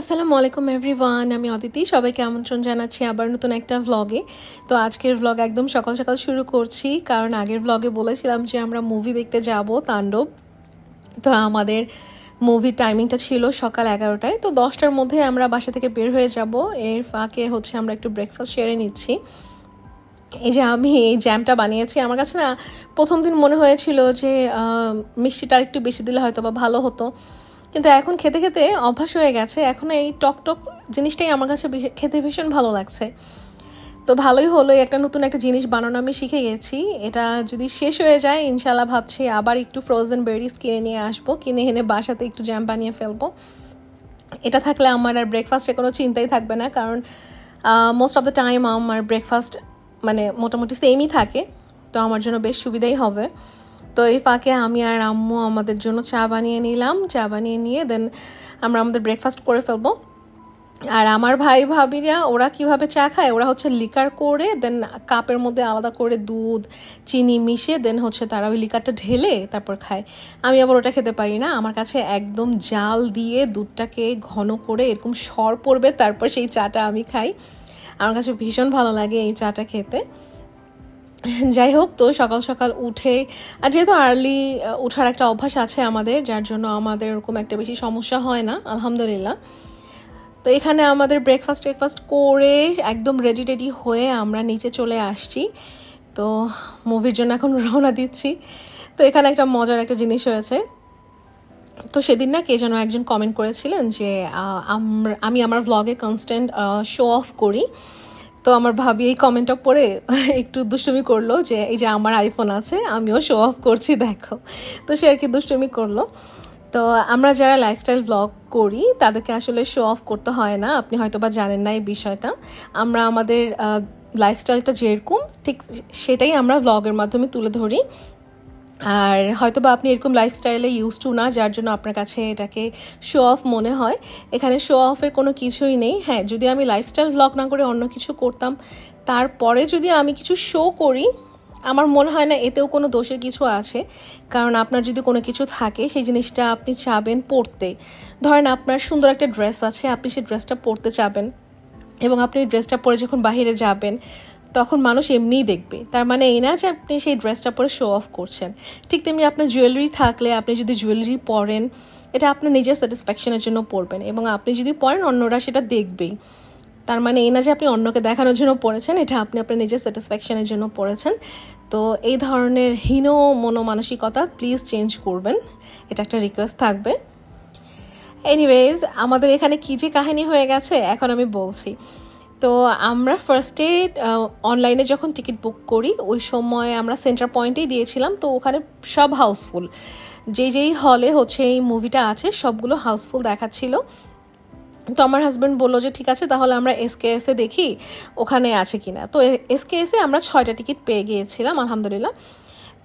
আসসালামু আলাইকুম এভরিওয়ান আমি অদিতি। সবাইকে আমন্ত্রণ জানাচ্ছি আবার নতুন একটা ভ্লগে তো আজকের ভ্লগ একদম সকাল সকাল শুরু করছি, কারণ আগের ভ্লগে বলেছিলাম যে আমরা মুভি দেখতে যাব, তাণ্ডব। তো আমাদের মুভির টাইমিংটা ছিল সকাল এগারোটায়। তো দশটার মধ্যে আমরা বাসা থেকে বের হয়ে যাব। এর ফাঁকে হচ্ছে আমরা একটু ব্রেকফাস্ট সেরে নিচ্ছি। এই যে আমি এই জ্যামটা বানিয়েছি, আমার কাছে না প্রথম দিন মনে হয়েছিল যে মিষ্টিটা একটু বেশি দিলে হয়তো বা ভালো হতো। কিন্তু এখন খেতে খেতে অভ্যাস হয়ে গেছে। এখন এই টক টক জিনিসটাই আমার কাছে খেতে ভীষণ ভালো লাগছে। তো ভালোই হলো একটা নতুন একটা জিনিস বানানো আমি শিখে গেছি। এটা যদি শেষ হয়ে যায় ইনশাল্লাহ ভাবছি আবার একটু ফ্রোজেন বেরিজ কিনে নিয়ে আসব। কিনে এনে বাসাতে একটু জ্যাম বানিয়ে ফেলব। এটা থাকলে আমার আর ব্রেকফাস্টে কোনো চিন্তাই থাকবে না। কারণ মোস্ট অফ দ্য টাইম আমার ব্রেকফাস্ট মানে মোটামুটি সেমই থাকে। তো আমার জন্য বেশ সুবিধাই হবে। তো এই ফাঁকে আমি আর আম্মু আমাদের জন্য চা বানিয়ে নিলাম। চা বানিয়ে নিয়ে দেন আমরা আমাদের ব্রেকফাস্ট করে ফেলব। আর আমার ভাই ভাবিরা, ওরা কীভাবে চা খায়? ওরা হচ্ছে লিকার করে দেন কাপের মধ্যে আলাদা করে দুধ, চিনি মিশিয়ে দেন হচ্ছে তারা ওই লিকারটা ঢেলে তারপর খায়। আমি আবার ওটা খেতে পারি না। আমার কাছে একদম জাল দিয়ে দুধটাকে ঘন করে এরকম সর পড়বে, তারপর সেই চাটা আমি খাই। আমার কাছে ভীষণ ভালো লাগে এই চাটা খেতে। যাই হোক, তো সকাল সকাল উঠে, আর যেহেতু আর্লি ওঠার একটা অভ্যাস আছে আমাদের, যার জন্য আমাদের এরকম একটা বেশি সমস্যা হয় না, আলহামদুলিল্লাহ। তো এখানে আমাদের ব্রেকফাস্ট ব্রেকফাস্ট করে একদম রেডি রেডি হয়ে আমরা নিচে চলে আসছি। তো মুভির জন্য এখন রওনা দিচ্ছি। তো এখানে একটা মজার একটা জিনিস হয়েছে। তো সেদিন না কে যেন একজন কমেন্ট করেছিলেন যে আমি আমার ভ্লগে কনস্ট্যান্ট শো অফ করি। তো আমার ভাবি এই কমেন্টটা পড়ে একটু দুষ্টুমি করল যে, এই যে আমার আইফোন আছে, আমিও শো অফ করছি, দেখো। তো সে আর কি দুষ্টুমি করল। তো আমরা যারা লাইফস্টাইল ব্লগ করি, তাদেরকে আসলে শো অফ করতে হয় না। আপনি হয়তো বা জানেন না এই বিষয়টা। আমরা আমাদের লাইফস্টাইলটা যেরকম, ঠিক সেটাই আমরা ব্লগের মাধ্যমে তুলে ধরি। আর হয়তো বা আপনি এরকম লাইফস্টাইলে ইউজ টু না, যার জন্য আপনার কাছে এটাকে শো অফ মনে হয়। এখানে শো অফের কোনো কিছুই নেই। হ্যাঁ যদি আমি লাইফস্টাইল ব্লগ না করে অন্য কিছু করতাম, তারপরে যদি আমি কিছু শো করি, আমার মনে হয় না এতেও কোনো দোষের কিছু আছে। কারণ আপনার যদি কোনো কিছু থাকে, সেই জিনিসটা আপনি চাবেন পরতে ধরেন আপনার সুন্দর একটা ড্রেস আছে, আপনি সেই ড্রেসটা পরতে চাবেন। এবং আপনি ড্রেসটা পরে যখন বাইরে যাবেন তখন মানুষ এমনিই দেখবে। তার মানে এই না যে আপনি সেই ড্রেসটা পরে শো অফ করছেন। ঠিক তেমনি আপনার জুয়েলারি থাকলে আপনি যদি জুয়েলারি পরেন, এটা আপনার নিজের স্যাটিসফ্যাকশনের জন্য পরবেন এবং আপনি যদি পরেন, অন্যরা সেটা দেখবেই। তার মানে এই না যে আপনি অন্যকে দেখানোর জন্য পড়েছেন এটা আপনি আপনার নিজের স্যাটিসফ্যাকশনের জন্য পড়েছেন তো এই ধরনের হীন মনোমানসিকতা প্লিজ চেঞ্জ করবেন। এটা একটা রিকোয়েস্ট থাকবে। এনিওয়েজ আমাদের এখানে কী যে কাহিনী হয়ে গেছে, এখন আমি বলছি। তো আমরা ফার্স্টে অনলাইনে যখন টিকিট বুক করি, ওই সময় আমরা সেন্টার পয়েন্টেই দিয়েছিলাম, তো ওখানে সব হাউসফুল যেই যেই হলে হচ্ছে এই মুভিটা আছে, সবগুলো হাউসফুল দেখাচ্ছিল। তো আমার হাজব্যান্ড বলল যে, ঠিক আছে, তাহলে আমরা এসকেএসে দেখি ওখানে আছে কি না তো এসকেএসে আমরা ছয়টা টিকিট পেয়ে গিয়েছিলাম, আলহামদুলিল্লাহ।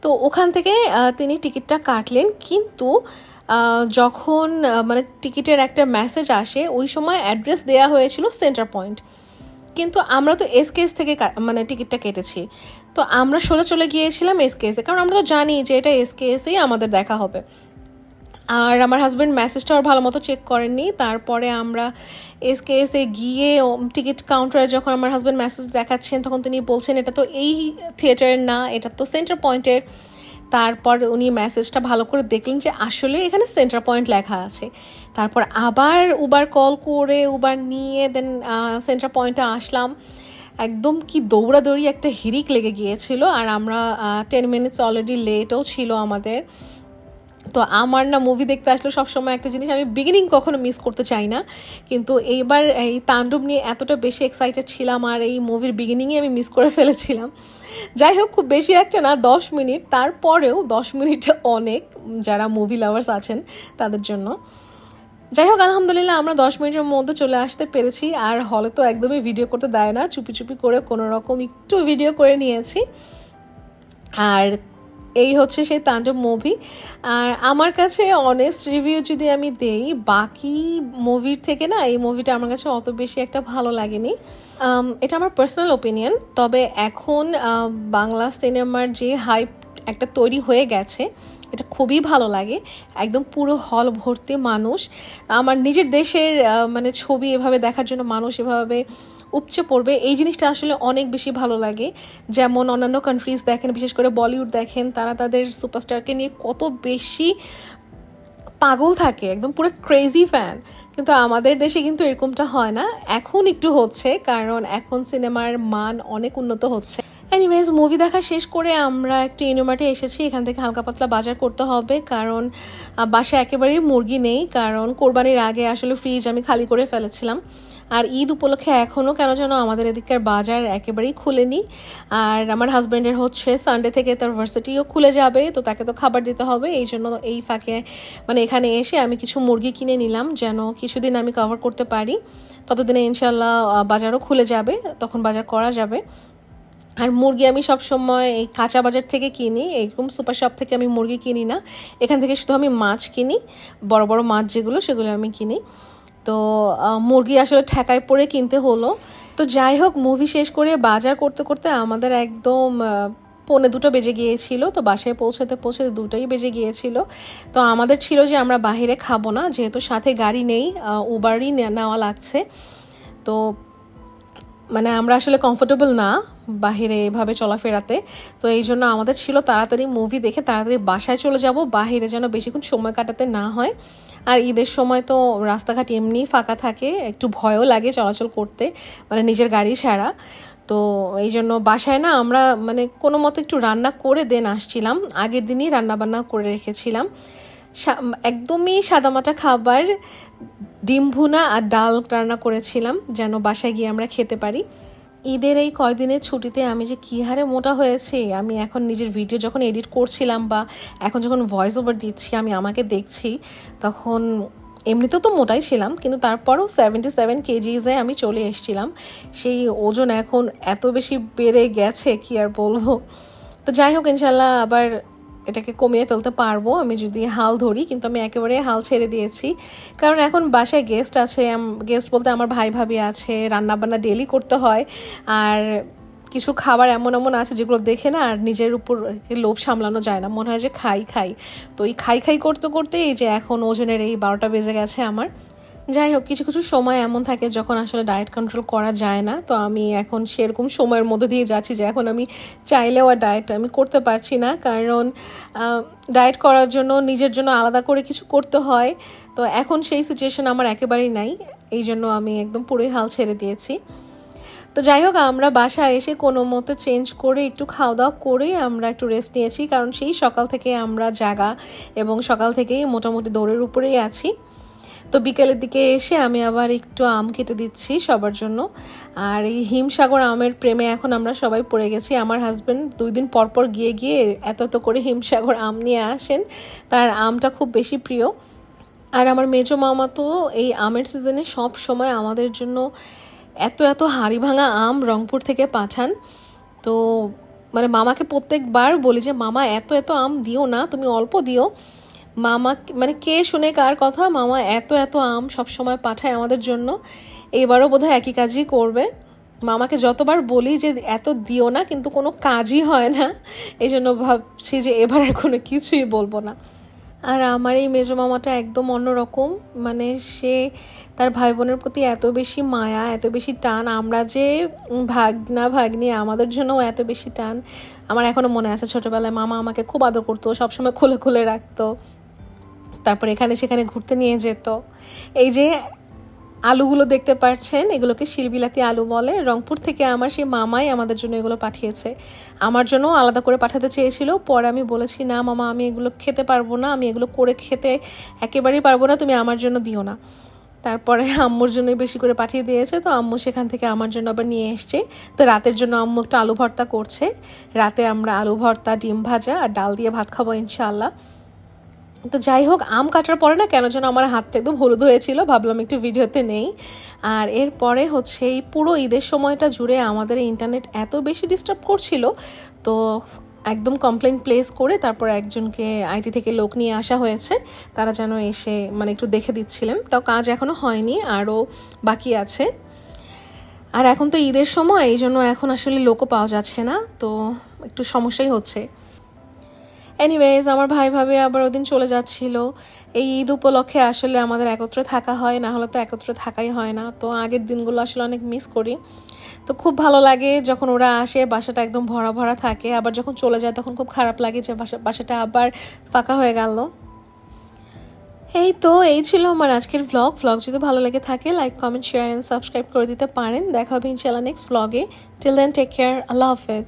তো ওখান থেকে তিনি টিকিটটা কাটলেন, কিন্তু যখন মানে টিকিটের একটা মেসেজ আসে, ওই সময় অ্যাড্রেস দেওয়া হয়েছিল সেন্টার পয়েন্ট কিন্তু আমরা তো এস এসকেএস থেকে কা- মানে টিকিটটা কেটেছি। তো আমরা সোজা চলে গিয়েছিলাম এস এসকেএসে কারণ আমরা তো জানি যে এটা এস এসকেএসেই আমাদের দেখা হবে। আর আমার হাজব্যান্ড মেসেজটা আর ভালো মতো চেক করেননি। তারপরে আমরা এস কে এসকেএসে গিয়ে টিকিট কাউন্টারে যখন আমার হাজব্যান্ড মেসেজ দেখাচ্ছেন, তখন তিনি বলছেন, এটা তো এই থিয়েটারের না, এটা তো সেন্টার পয়েন্টের তারপর উনি মেসেজটা ভালো করে দেখলেন যে আসলে এখানে সেন্টার পয়েন্ট লেখা আছে। তারপর আবার উবার কল করে উবার নিয়ে দেন সেন্টার পয়েন্টে আসলাম। একদম কি দৌড়াদৌড়ি একটা হিরিক লেগে গিয়েছিল, আর আমরা টেন মিনিটস অলরেডি লেটও ছিল আমাদের। তো আমার না মুভি দেখতে আসলে সবসময় একটা জিনিস আমি বিগিনিং কখনো মিস করতে চাই না। কিন্তু এইবার এই তাণ্ডব নিয়ে এতটা বেশি এক্সাইটেড ছিলাম আর এই মুভির বিগিনিংয়ে আমি মিস করে ফেলেছিলাম। যাই হোক, খুব বেশি একটা না, দশ মিনিট। তারপরেও দশ মিনিট অনেক যারা মুভি লাভার্স আছেন তাদের জন্য। যাই হোক, আলহামদুলিল্লাহ আমরা দশ মিনিটের মধ্যে চলে আসতে পেরেছি। আর হলে তো একদমই ভিডিও করতে দেয় না। চুপি চুপি করে কোনো রকম একটু ভিডিও করে নিয়েছি। আর এই হচ্ছে সেই তাণ্ডব মুভি আর আমার কাছে অনেস্ট রিভিউ যদি আমি দেই, বাকি মুভির থেকে না, এই মুভিটা আমার কাছে অত বেশি একটা ভালো লাগেনি। এটা আমার পার্সোনাল ওপিনিয়ন তবে এখন বাংলা সিনেমার যে হাইপ একটা তৈরি হয়ে গেছে, এটা খুবই ভালো লাগে। একদম পুরো হল ভর্তি মানুষ। আমার নিজের দেশের মানে ছবি এভাবে দেখার জন্য মানুষ এভাবে উপচে পড়বে। এই জিনিসটা আসলে অনেক বেশি ভালো লাগে। যেমন অন্যান্য কান্ট্রিজ দেখেন, বিশেষ করে বলিউড দেখেন, তারা তাদের সুপারস্টারকে নিয়ে কত বেশি পাগল থাকে, একদম পুরো ক্রেজি ফ্যান কিন্তু আমাদের দেশে কিন্তু এরকমটা হয় না। এখন একটু হচ্ছে, কারণ এখন সিনেমার মান অনেক উন্নত হচ্ছে। এনিওয়েজ মুভি দেখা শেষ করে আমরা একটু ইনোমার্টে এসেছি। এখান থেকে হালকা পাতলা বাজার করতে হবে, কারণ বাসায় একেবারেই মুরগি নেই, কারণ কোরবানির আগে আসলে ফ্রিজ আমি খালি করে ফেলেছিলাম। আর ঈদ উপলক্ষে এখনও কেন যেন আমাদের এদিককার বাজার একেবারেই খুলেনি। আর আমার হাজব্যান্ডের হচ্ছে সানডে থেকে তার ভার্সিটিও খুলে যাবে, তো তাকে তো খাবার দিতে হবে। এই জন্য এই ফাঁকে মানে এখানে এসে আমি কিছু মুরগি কিনে নিলাম যেন কিছুদিন আমি কভার করতে পারি। ততদিনে ইনশাল্লাহ বাজারও খুলে যাবে, তখন বাজার করা যাবে। আর মুরগি আমি সব সময় এই কাঁচা বাজার থেকে কিনি, এরকম সুপার শপ থেকে আমি মুরগি কিনি না। এখান থেকে শুধু আমি মাছ কিনি, বড় বড় মাছ যেগুলো, সেগুলো আমি কিনি। তো মুরগি আসলে ঠেকায় পড়ে কিনতে হলো। তো যাই হোক মুভি শেষ করে বাজার করতে করতে আমাদের একদম পৌনে দুটো বেজে গিয়েছিল। তো বাসায় পৌঁছাতে পৌঁছাতে দুটোই বেজে গিয়েছিল। তো আমাদের ছিল যে আমরা বাইরে খাব না, যেহেতু সাথে গাড়ি নেই উবারই নেওয়া লাগছে। তো মানে আমরা আসলে কমফোর্টেবল না। বাহিরে এভাবে চলাফেরাতে। তো এই জন্য আমাদের ছিল তাড়াতাড়ি মুভি দেখে তাড়াতাড়ি বাসায় চলে যাব, বাহিরে যেন বেশিক্ষণ সময় কাটাতে না হয়। আর ঈদের সময় তো রাস্তাঘাট এমনি ফাঁকা থাকে, একটু ভয়ও লাগে চলাচল করতে মানে নিজের গাড়ি ছাড়া। তো এই জন্য বাসায় না আমরা মানে কোনো মতো একটু রান্না করে দেন আসছিলাম, আগের দিনই রান্না বান্না করে রেখেছিলাম। একদমই সাদামাটা খাবার, ডিম ভুনা আর ডাল রান্না করেছিলাম, যেন বাসায় গিয়ে আমরা খেতে পারি। ঈদের এই কয়দিনের ছুটিতে আমি যে কী হারে মোটা হয়েছি, আমি এখন নিজের ভিডিও যখন এডিট করছিলাম বা এখন যখন ভয়েস ওভার দিচ্ছি, আমি আমাকে দেখছি, তখন এমনিতে তো মোটাই ছিলাম, কিন্তু তারপরও সেভেন্টি সেভেন কেজিজে আমি চলে এসেছিলাম। সেই ওজন এখন এত বেশি বেড়ে গেছে, কি আর বলব? তো যাই হোক, ইনশাল্লাহ আবার এটাকে কমিয়ে ফেলতে পারব, আমি যদি হাল ধরি, কিন্তু আমি একেবারে হাল ছেড়ে দিয়েছি। কারণ এখন বাসায় গেস্ট আছে গেস্ট বলতে আমার ভাই ভাবি আছে রান্না বান্না ডেলি করতে হয়, আর কিছু খাবার এমন এমন আছে যেগুলো দেখে না আর নিজের উপর লোভ সামলানো যায় না। মনে হয় যে খাই খাই। তো এই খাই খাই করতে করতে এই যে এখন ওজনের এই বারোটা বেজে গেছে আমার। যাই হোক কিছু কিছু সময় এমন থাকে যখন আসলে ডায়েট কন্ট্রোল করা যায় না। তো আমি এখন সেরকম সময়ের মধ্যে দিয়ে যাচ্ছি যে এখন আমি চাইলেও আর ডায়েট আমি করতে পারছি না। কারণ ডায়েট করার জন্য নিজের জন্য আলাদা করে কিছু করতে হয়। তো এখন সেই সিচুয়েশন আমার একেবারেই নাই। এই জন্য আমি একদম পুরোই হাল ছেড়ে দিয়েছি। তো যাই হোক আমরা বাসায় এসে কোনো মতে চেঞ্জ করে একটু খাওয়া দাওয়া করে আমরা একটু রেস্ট নিয়েছি। কারণ সেই সকাল থেকে আমরা জাগা এবং সকাল থেকেই মোটামুটি দৌড়ের উপরেই আছি। তো বিকেলের দিকে এসে আমি আবার একটু আম কেটে দিচ্ছি সবার জন্য। আর এই হিমসাগর আমের প্রেমে এখন আমরা সবাই পড়ে গেছি। আমার হাজব্যান্ড দুই দিন পর পর গিয়ে গিয়ে এত এত করে হিমসাগর আম নিয়ে আসেন। তার আমটা খুব বেশি প্রিয়। আর আমার মেজো মামা তো এই আমের সিজনে সব সময় আমাদের জন্য এত এত হাড়ি ভাঙা আম রংপুর থেকে পাঠান। তো মানে মামাকে প্রত্যেকবার বলি যে, মামা, এত এত আম দিও না, তুমি অল্প দিও। মামা মানে কে শুনে কার কথা? মামা এত এত আম সব সময় পাঠায় আমাদের জন্য। এবারও বোধহয় একই কাজই করবে। মামাকে যতবার বলি যে এত দিও না, কিন্তু কোনো কাজই হয় না। এই জন্য ভাবছি যে এবার আর কোনো কিছুই বলব না। আর আমার এই মেজো মামাটা একদম অন্যরকম। মানে সে তার ভাই বোনের প্রতি এত বেশি মায়া, এত বেশি টান। আমরা যে ভাগনা ভাগ্নি, আমাদের জন্যও এত বেশি টান। আমার এখনও মনে আছে ছোটোবেলায় মামা আমাকে খুব আদর করতো, সবসময় খুলে খুলে রাখতো। তারপর এখানে সেখানে ঘুরতে নিয়ে যেত। এই যে আলুগুলো দেখতে পাচ্ছেন এগুলোকে শিলবিলাতি আলু বলে। রংপুর থেকে আমার সেই মামাই আমাদের জন্য এগুলো পাঠিয়েছে। আমার জন্য আলাদা করে পাঠাতে চেয়েছিল। পরে আমি বলেছি, না মামা, আমি এগুলো খেতে পারব না। আমি এগুলো করে খেতে একেবারেই পারব না। তুমি আমার জন্য দিও না। তারপরে আম্মুর জন্যই বেশি করে পাঠিয়ে দিয়েছে। তো আম্মু সেখান থেকে আমার জন্য আবার নিয়ে এসছে। তো রাতের জন্য আম্মু একটা আলু ভর্তা করছে। রাতে আমরা আলু ভর্তা, ডিম ভাজা আর ডাল দিয়ে ভাত খাব ইনশাআল্লাহ। তো যাই হোক, আম কাটার পরে না কেন যেন আমার হাতটা একদম হলুদ হয়েছিল, ভাবলাম একটু ভিডিওতে নেই। আর এরপরে হচ্ছে এই পুরো ঈদের সময়টা জুড়ে আমাদের ইন্টারনেট এত বেশি ডিস্টার্ব করছিল, তো একদম কমপ্লেন প্লেস করে তারপর একজনকে আইটি থেকে লোক নিয়ে আসা হয়েছে, তারা যেন এসে মানে একটু দেখে দিচ্ছিলেন। তাও কাজ এখনও হয়নি, আরও বাকি আছে। আর এখন তো ঈদের সময় এই জন্য এখন আসলে লোকও পাওয়া যাচ্ছে না, তো একটু সমস্যাই হচ্ছে। এনিওয়েজ আমার ভাই ভাবে আবার ওদিন চলে যাচ্ছিল। এই ঈদ উপলক্ষে আসলে আমাদের একত্রে থাকা হয়, না হলে তো একত্রে থাকাই হয় না। তো আগের দিনগুলো আসলে অনেক মিস করি। তো খুব ভালো লাগে যখন ওরা আসে, বাসাটা একদম ভরা ভরা থাকে। আবার যখন চলে যায় তখন খুব খারাপ লাগে যে বাসা, বাসাটা আবার ফাঁকা হয়ে গেল। এই তো, এই ছিল আমার আজকের ভ্লগ ভ্লগ যদি ভালো লেগে থাকে like comment share and subscribe করে দিতে পারেন। দেখা হবে ইনশাল্লাহ নেক্সট ভ্লগে টিল দেন টেক কেয়ার আল্লাহ হাফেজ।